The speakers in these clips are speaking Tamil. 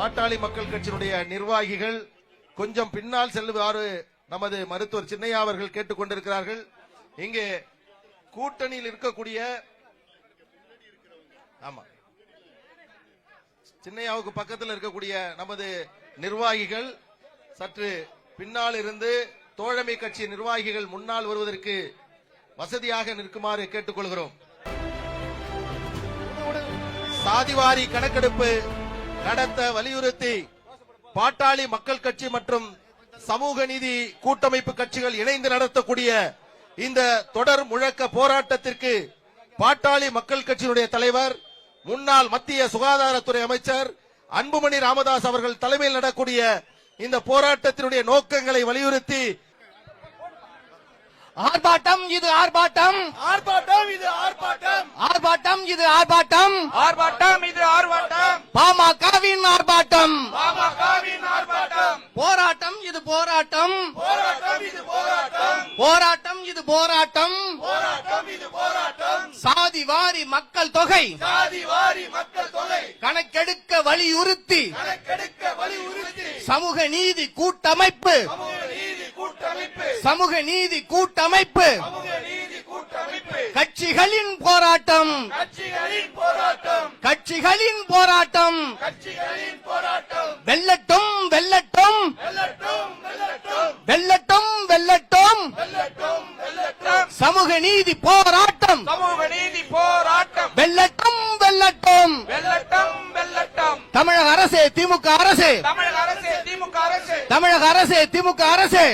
பாட்டாளி மக்கள் கட்சியினுடைய நிர்வாகிகள் கொஞ்சம் பின்னால் செல்லுமாறு நமது மருத்துவர் சின்னையா அவர்கள் கேட்டுக் கொண்டிருக்கிறார்கள். இங்கே கூட்டணியில் இருக்கக்கூடிய ஆமா சின்னையாவுக்கு பக்கத்தில் இருக்கக்கூடிய நமது நிர்வாகிகள் சற்று பின்னால் இருந்து தோழமை கட்சி நிர்வாகிகள் முன்னால் வருவதற்கு வசதியாக நிற்குமாறு கேட்டுக்கொள்கிறோம் சாதிவாரி கணக்கெடுப்பு நடத்த வலியுறுத்தி பாட்டாளி மக்கள் கட்சி மற்றும் சமூக நீதி கூட்டமைப்பு கட்சிகள் இணைந்து நடத்தக்கூடிய இந்த தொடர் முழக்க போராட்டத்திற்கு பாட்டாளி மக்கள் கட்சியினுடைய தலைவர் முன்னாள் மத்திய சுகாதாரத்துறை அமைச்சர் அன்புமணி ராமதாஸ் அவர்கள் தலைமையில் நடக்கூடிய இந்த போராட்டத்தினுடைய நோக்கங்களை வலியுறுத்தி ஆர்ப்பாட்டம் இது ஆர்ப்பாட்டம். ஆர்ப்பாட்டம் இது ஆர்ப்பாட்டம். ஆர்ப்பாட்டம் இது ஆர்ப்பாட்டம். ஆர்ப்பாட்டம் இது ஆர்ப்பாட்டம். பாமகவின் ஆர்ப்பாட்டம். பாமகவின் ஆர்ப்பாட்டம். போராட்டம் இது போராட்டம். போராட்டம் இது போராட்டம். போராட்டம் இது போராட்டம். போராட்டம் இது போராட்டம். சாதி வாரி மக்கள் தொகை. சாதி வாரி மக்கள் தொகை. கணக்கெடுக்க வலியுறுத்தி. கணக்கெடுக்க வலியுறுத்தி. சமூக நீதி கூட்டமைப்பு. சமூக நீதி கூட்டமைப்பு சமூக நீதி கூட்டமைப்பு. கட்சிகளின் போராட்டம். கட்சிகளின் போராட்டம். வெள்ளட்டும் வெள்ளட்டும் வெள்ளட்டும் வெள்ளட்டும் சமூக நீதி போராட்டம். சமூக நீதி போராட்டம் வெல்லட்டும் வெல்லட்டும் வெல்லட்டும் வெல்லட்டும். தமிழக அரசு திமுக அரசு. தமிழக அரசு திமுக அரசு. தமிழக அரசு திமுக அரசு.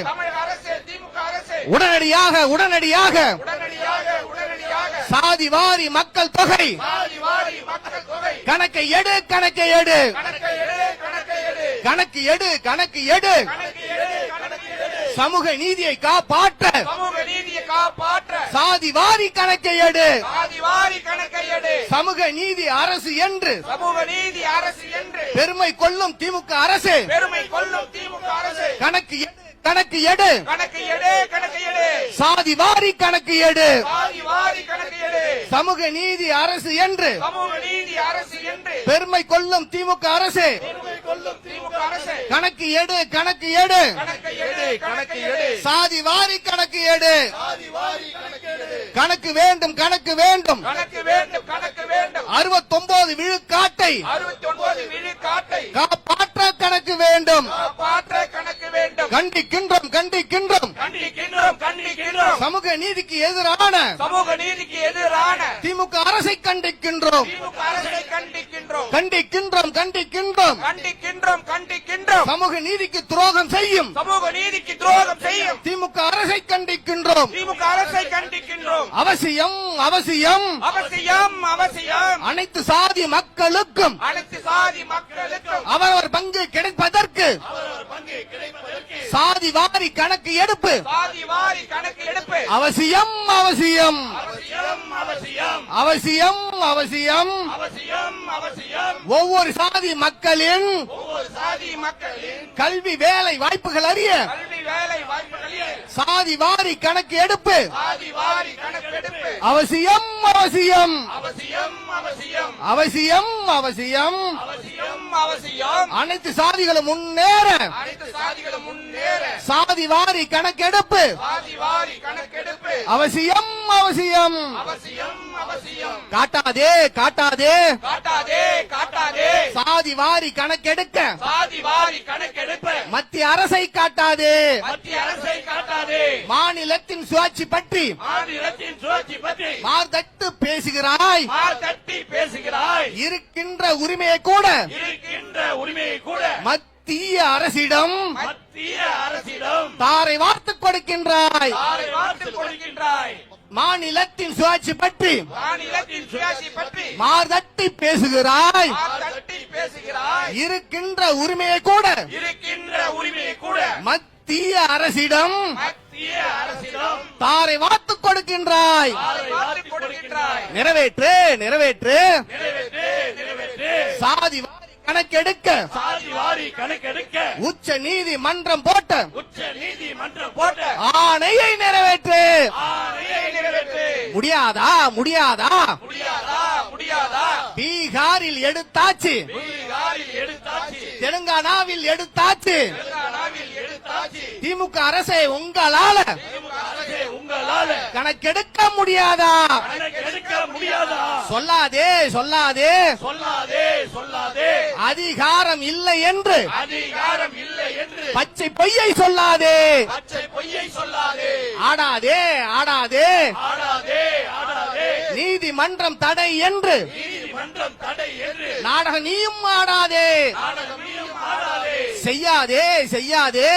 உடனடியாக உடனடியாக. சாதி வாரி மக்கள் தொகை. கணக்கை எடு கணக்கை எடு. கணக்கை எடு கணக்கை எடு. சமூக நீதியை காப்பாற்ற. சாதி வாரி கணக்கை எடு. சமூக நீதி அரசு என்று. சமூக நீதி அரசு என்று. பெருமை கொள்ளும் திமுக அரசு. பெருமை கொள்ளும் திமுக அரசு. கணக்கு எடு. கணக்கு எடு. கணக்கு எடு கணக்கு எடு. சாதி வாரி கணக்கு எடு. சாதி வாரி கணக்கு எடு. சமூக நீதி அரசு என்று. சமூக நீதி அரசு என்று. பெருமை கொள்ளும் திமுக அரசு. பெருமை கொள்ளும் திமுக அரசு. கணக்கு எடு கணக்கு எடு. கணக்கு எடு சாதி வாரி கணக்கு எடு. கணக்கு வேண்டும் கணக்கு வேண்டும். கணக்கு வேண்டும் கணக்கு வேண்டும். அறுபத்தொன்பது விழுக்காட்டை. காப்பாற்ற கணக்கு வேண்டும். கண்டிக்கின்றோம் கண்டிக்கின்றோம். சமூக நீதிக்கு எதிரான சமூக நீதிக்கு எதிரான திமுக அரசை கண்டிக்கின்றோம். திமுக அரசை கண்டிக்கின்றோம். கண்டிக்கின்றோம் கண்டிக்கின்றோம். கண்டிக்கின்றோம் கண்டிக்கின்றோம். சமூக நீதிக்கு துரோகம் செய்யும். சமூக நீதிக்கு துரோகம் செய்யும். திமுக அரசை கண்டிக்கின்றோம். திமுக அரசை கண்டிக்கின்றோம். அவசியம் அவசியம். அவசியம் அவசியம். அனைத்து சாதி மக்களுக்கும் அனைத்து சாதி மக்களுக்கும் அவரவர் பங்கு கிடைப்பதற்கு சாதி வாரி கணக்கு எடுப்பு. அவசியம். அவசியம் அவசியம். அவசியம் அவசியம். அவசியம் அவசியம். ஒவ்வொரு சாதி மக்களின் கல்வி வேலை வாய்ப்புகள் அறிய. சாதி வாரி கணக்கு எடுப்பு. அவசியம் அவசியம். அவசியம் அவசியம். அனைத்து சாதிகளும் முன்னேற. சாதி வாரி கணக்கெடுப்பு அவசியம் அவசியம். காட்டாதே காட்டாதே. காட்டாதே. சாதி வாரி கணக்கெடுக்க. சாதி வாரி கணக்கெடுப்பு மத்திய அரசை காட்டாதே. மத்திய அரசை காட்டாதே. மாநிலத்தின் சுயாட்சி பற்றி. மாநிலத்தின் சுழற்சி பற்றி. மார்தட்டு பேசுகிறாய். மார் தட்டி பேசுகிறாய். இருக்கின்ற உரிமையை கூட. இருக்கின்ற உரிமையை கூட. மத்திய அரசிடம். மத்திய அரசிடம். தாரை வார்த்து கொடுக்கின்றாய். தாரை வார்த்து கொடுக்கின்றாய். மாநிலத்தின் சுயாட்சி பற்றி. மாநிலத்தின் சுயாட்சி பற்றி. மார்தட்டி பேசுகிறாய். மார் தட்டி பேசுகிறாய்? இருக்கின்ற உரிமையை கூட. இருக்கின்ற உரிமையை கூட. மத்திய அரசிடம் மத்திய அரசிடம் தாரை வார்த்து கொடுக்கின்றாய். நிறைவேற்று நிறைவேற்று. சாதி கணக்கெடுக்க. கணக்கெடுக்க. உச்ச நீதிமன்றம் போட்ட. உச்ச நீதிமன்றம் போட்ட. ஆணையை நிறைவேற்று. முடியாதா? முடியாதா? முடியாதா? பீகாரில் எடுத்தாச்சு. தெலுங்கானாவில் எடுத்தாச்சு. திமுக அரசை உங்களால. கணக்கெடுக்க முடியாதா? சொல்லாதே சொல்லாதே. அதிகாரம் இல்லை என்று. பச்சை பொய்யை சொல்லாதே. ஆடாதே ஆடாதே. நீதிமன்றம் தடை என்று. நீதிமன்றம் தடை என்று. நாடகம் நீயும் ஆடாதே. செய்யாதே செய்யாதே.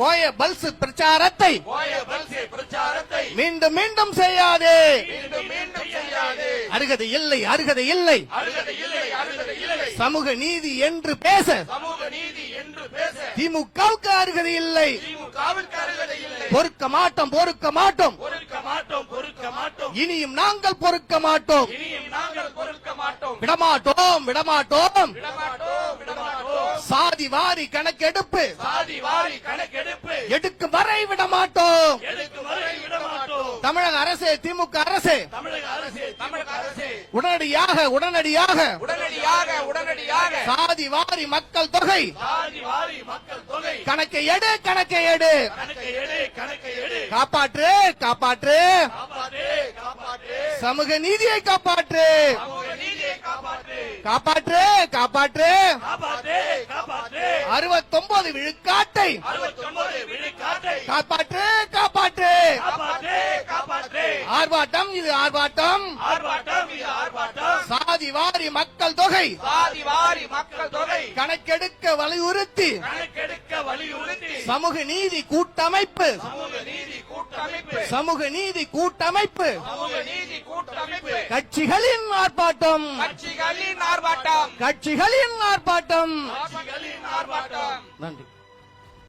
கோய பல்ஸ் பிரச்சாரத்தை போய பல்சே பிரச்சாரத்தை. மீண்டும் மீண்டும் செய்யாதே. அருகதை இல்லை அருகதை இல்லை. சமூக நீதி என்று பேச சமூக நீதி என்று பேச திமுகவுக்கு அருகதை இல்லை. பொறுக்க மாட்டோம் பொறுக்க மாட்டோம். பொறுக்க மாட்டோம் பொறுக்க மாட்டோம். இனியும் நாங்கள் பொறுக்க மாட்டோம். இனியும் நாங்கள் பொறுக்க மாட்டோம். விடமாட்டோம் விடமாட்டோம் விடமாட்டோம். விடமாட்டோம். சாதி வாரி கணக்கெடுப்பு. சாதி வாரி கணக்கெடுப்பு. எடுக்கும் வரை எடுக்கும் வரை விடமாட்டோம் தமிழக அரசு திமுக அரசு. தமிழக அரசே தமிழக அரசே. உடனடியாக உடனடியாக. உடனடியாக உடனடியாக. சாதி வாரி மக்கள் தொகை. சாதி வாரி மக்கள் தொகை. கணக்கை எடு கணக்கை எடு. கணக்கை எடு கணக்கை எடு. காப்பாற்று காப்பாற்று. காப்பாற்று காப்பாற்று. சமூக நீதியை காப்பாற்று. காப்பாற்று. காப்பாற்று அறுபத்தொன்பது விழுக்காட்டை. காப்பாற்று காப்பாற்று. ஆர்ப்பாட்டம் இது ஆர்ப்பாட்டம். சாதி வாரி மக்கள் தொகை. கணக்கெடுக்க வலியுறுத்தி. சமூக நீதி கூட்டமைப்பு. சமூக நீதி கூட்டமைப்பு. சமூக நீதி கூட்டமைப்பு சமூக நீதி கூட்டமைப்பு. கட்சிகளின் ஆர்ப்பாட்டம். கட்சிகளின் ஆர்ப்பாட்டம். கட்சிகளின் ஆர்ப்பாட்டம். கட்சிகளின் ஆர்ப்பாட்டம். நன்றி.